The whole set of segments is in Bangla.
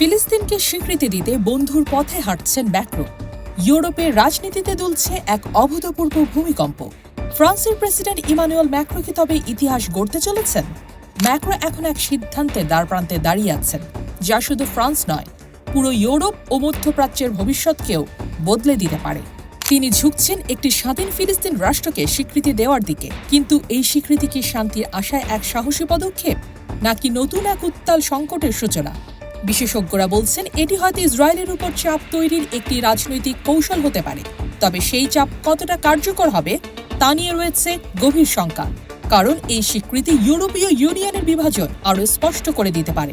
ফিলিস্তিনকে স্বীকৃতি দিতে বন্ধুর পথে হাঁটছেন ম্যাক্রো। ইউরোপের রাজনীতিতে দুলছে এক অভূতপূর্ব ভূমিকম্প। ফ্রান্সের প্রেসিডেন্ট ইমানুয়েল ম্যাক্রো কি তবে ইতিহাস গড়তে চলেছেন? ম্যাক্রো এখন এক সিদ্ধান্তে দ্বারপ্রান্তে দাঁড়িয়ে আছেন, যা শুধু ফ্রান্স নয়, পুরো ইউরোপ ও মধ্যপ্রাচ্যের ভবিষ্যৎকেও বদলে দিতে পারে। তিনি ঝুঁকছেন একটি স্বাধীন ফিলিস্তিন রাষ্ট্রকে স্বীকৃতি দেওয়ার দিকে। কিন্তু এই স্বীকৃতি কি শান্তির আশায় এক সাহসী পদক্ষেপ, নাকি নতুন এক উত্তাল সংকটের সূচনা? বিশেষজ্ঞরা বলছেন, এটি হয়তো ইসরায়েলের উপর চাপ তৈরির একটি রাজনৈতিক কৌশল হতে পারে। তবে সেই চাপ কতটা কার্যকর হবে, তা নিয়ে রয়েছে গভীর শঙ্কা। কারণ এই স্বীকৃতি ইউরোপীয় ইউনিয়নের বিভাজন আরও স্পষ্ট করে দিতে পারে।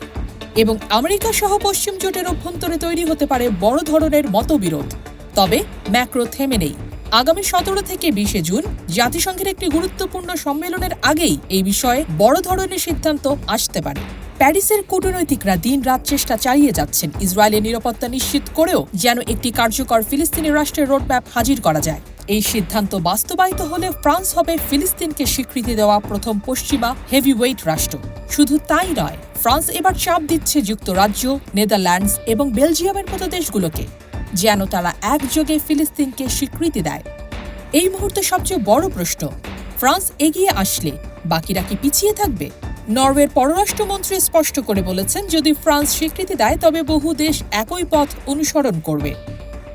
এবং আমেরিকা সহ পশ্চিম জোটের অভ্যন্তরে তৈরি হতে পারে বড় ধরনের মতবিরোধ। তবে ম্যাক্রো থেমে নেই। আগামী সতেরো থেকে বিশে জুন জাতিসংঘের একটি গুরুত্বপূর্ণ সম্মেলনের আগেই এই বিষয়ে বড় ধরনের সিদ্ধান্ত আসতে পারে। প্যারিসের কূটনৈতিকরা দিন রাত চেষ্টা চালিয়ে যাচ্ছেন। ইসরায়েলের নিরাপত্তা নিশ্চিত করেও যেন একটি কার্যকর ফিলিস্তিনি রাষ্ট্রের রোডম্যাপ হাজির করা যায়। এই সিদ্ধান্ত বাস্তবায়িত হলে ফ্রান্স হবে ফিলিস্তিনকে স্বীকৃতি দেওয়া প্রথম পশ্চিমা হেভিওয়েট রাষ্ট্র। শুধু তাই নয়, ফ্রান্স এবার চাপ দিচ্ছে যুক্তরাজ্য, নেদারল্যান্ডস এবং বেলজিয়ামের মতো দেশগুলোকে, যেন তারা একযোগে ফিলিস্তিনকে স্বীকৃতি দেয়। এই মুহূর্তে সবচেয়ে বড় প্রশ্ন, ফ্রান্স এগিয়ে আসলে বাকিরা কি পিছিয়ে থাকবে? নরওয়ের পররাষ্ট্রমন্ত্রী স্পষ্ট করে বলেছেন, যদি ফ্রান্স স্বীকৃতি দেয়, তবে বহু দেশ একই পথ অনুসরণ করবে।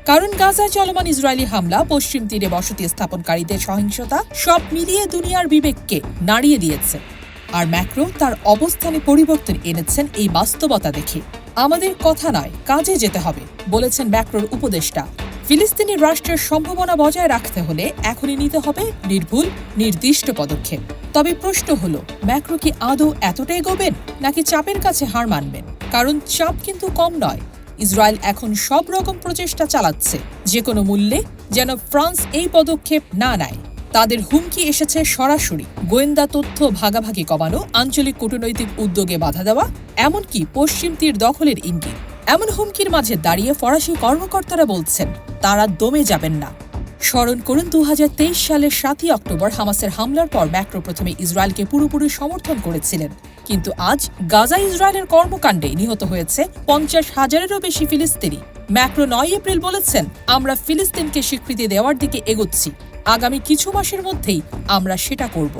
কারণ গাজায় চলমান ইসরায়েলি হামলা, পশ্চিম তীরে বসতি স্থাপনকারীদের সহিংসতা, সব মিলিয়ে দুনিয়ার বিবেককে নাড়িয়ে দিয়েছে। আর ম্যাক্রো তার অবস্থানে পরিবর্তন এনেছেন এই বাস্তবতা দেখে। আমাদের কথা নয়, কাজে যেতে হবে, বলেছেন ম্যাক্রোর উপদেষ্টা। ফিলিস্তিনি রাষ্ট্রের সম্ভাবনা বজায় রাখতে হলে এখনই নিতে হবে নির্ভুল, নির্দিষ্ট পদক্ষেপ। তবে প্রশ্ন হল, ম্যাক্রো কি আদৌ এতটা এগোবেন নাকি চাপের কাছে হার মানবেন? কারণ চাপ কিন্তু কম নয়। ইসরায়েল এখন সব রকম প্রচেষ্টা চালাচ্ছে, যে কোনো মূল্যে যেন ফ্রান্স এই পদক্ষেপ না নেয়। তাদের হুমকি এসেছে সরাসরি। গোয়েন্দা তথ্য ভাগাভাগি কমানো, আঞ্চলিক কূটনৈতিক উদ্যোগে বাধা দেওয়া, এমনকি পশ্চিম তীর দখলের ইঙ্গিত। এমন হুমকির মাঝে দাঁড়িয়ে ফরাসি কর্মকর্তারা বলছেন, তারা দমে যাবেন না। স্মরণ করুন দু হাজার তেইশ সালের সাতই অক্টোবর হামাসের হামলার পর ম্যাক্রো প্রথমে ইসরায়েলকে পুরোপুরি সমর্থন করেছিলেন। কিন্তু আজ গাজা ইসরায়েলের কর্মকাণ্ডে নিহত হয়েছে পঞ্চাশ হাজারেরও বেশি ফিলিস্তিনি। ম্যাক্রো নয় এপ্রিল বলেছেন, আমরা ফিলিস্তিনকে স্বীকৃতি দেওয়ার দিকে এগোচ্ছি। আগামী কিছু মাসের মধ্যেই আমরা সেটা করব।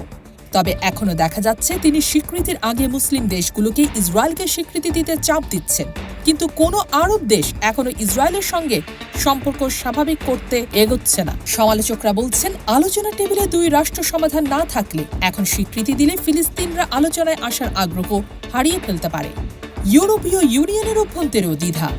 তবে এখনও দেখা যাচ্ছে তিনি স্বীকৃতির আগে মুসলিম দেশগুলোকে ইসরায়েলকে স্বীকৃতি দিতে চাপ দিচ্ছেন। কিন্তু কোনো আরব দেশ এখনও ইসরায়েলের সঙ্গে সম্পর্ক স্বাভাবিক করতে এগোচ্ছে না। সমালোচকরা বলছেন, আলোচনা টেবিলে দুই রাষ্ট্র সমাধান না থাকলে এখন স্বীকৃতি দিলে ফিলিস্তিনরা আলোচনায় আসার আগ্রহ হারিয়ে ফেলতে পারে। ইউরোপীয় ইউনিয়নের অভ্যন্তরেও দ্বিধা।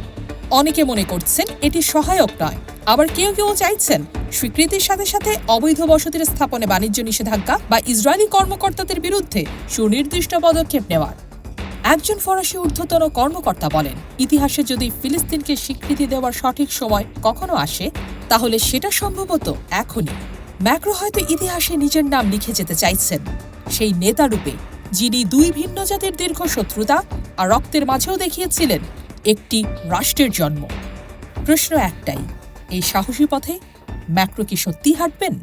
অনেকে মনে করছেন, এটি সহায়ক নয়। আবার কেউ কেউ চাইছেন স্বীকৃতির সাথে সাথে অবৈধ বসতির স্থাপনে বাণিজ্য নিষেধাজ্ঞা বা ইসরায়েলি কর্মকর্তাদের বিরুদ্ধে সুনির্দিষ্ট পদক্ষেপ নেওয়ার। একজন ফরাসি ঊর্ধ্বতন কর্মকর্তা বলেন, ইতিহাসে যদি ফিলিস্তিনকে স্বীকৃতি দেওয়ার সঠিক সময় কখনো আসে, তাহলে সেটা সম্ভবত এখনই। ম্যাক্রো হয়তো ইতিহাসে নিজের নাম লিখে যেতে চাইছেন। সেই নেতা রূপে যিনি দুই ভিন্ন জাতির দীর্ঘ শত্রুতা আর রক্তের মাঝেও দেখিয়েছিলেন একটি রাষ্ট্রের জন্ম। প্রশ্ন একটাই, এই সাহসী পথে ম্যাক্রো কি সত্যিই হাঁটবেন?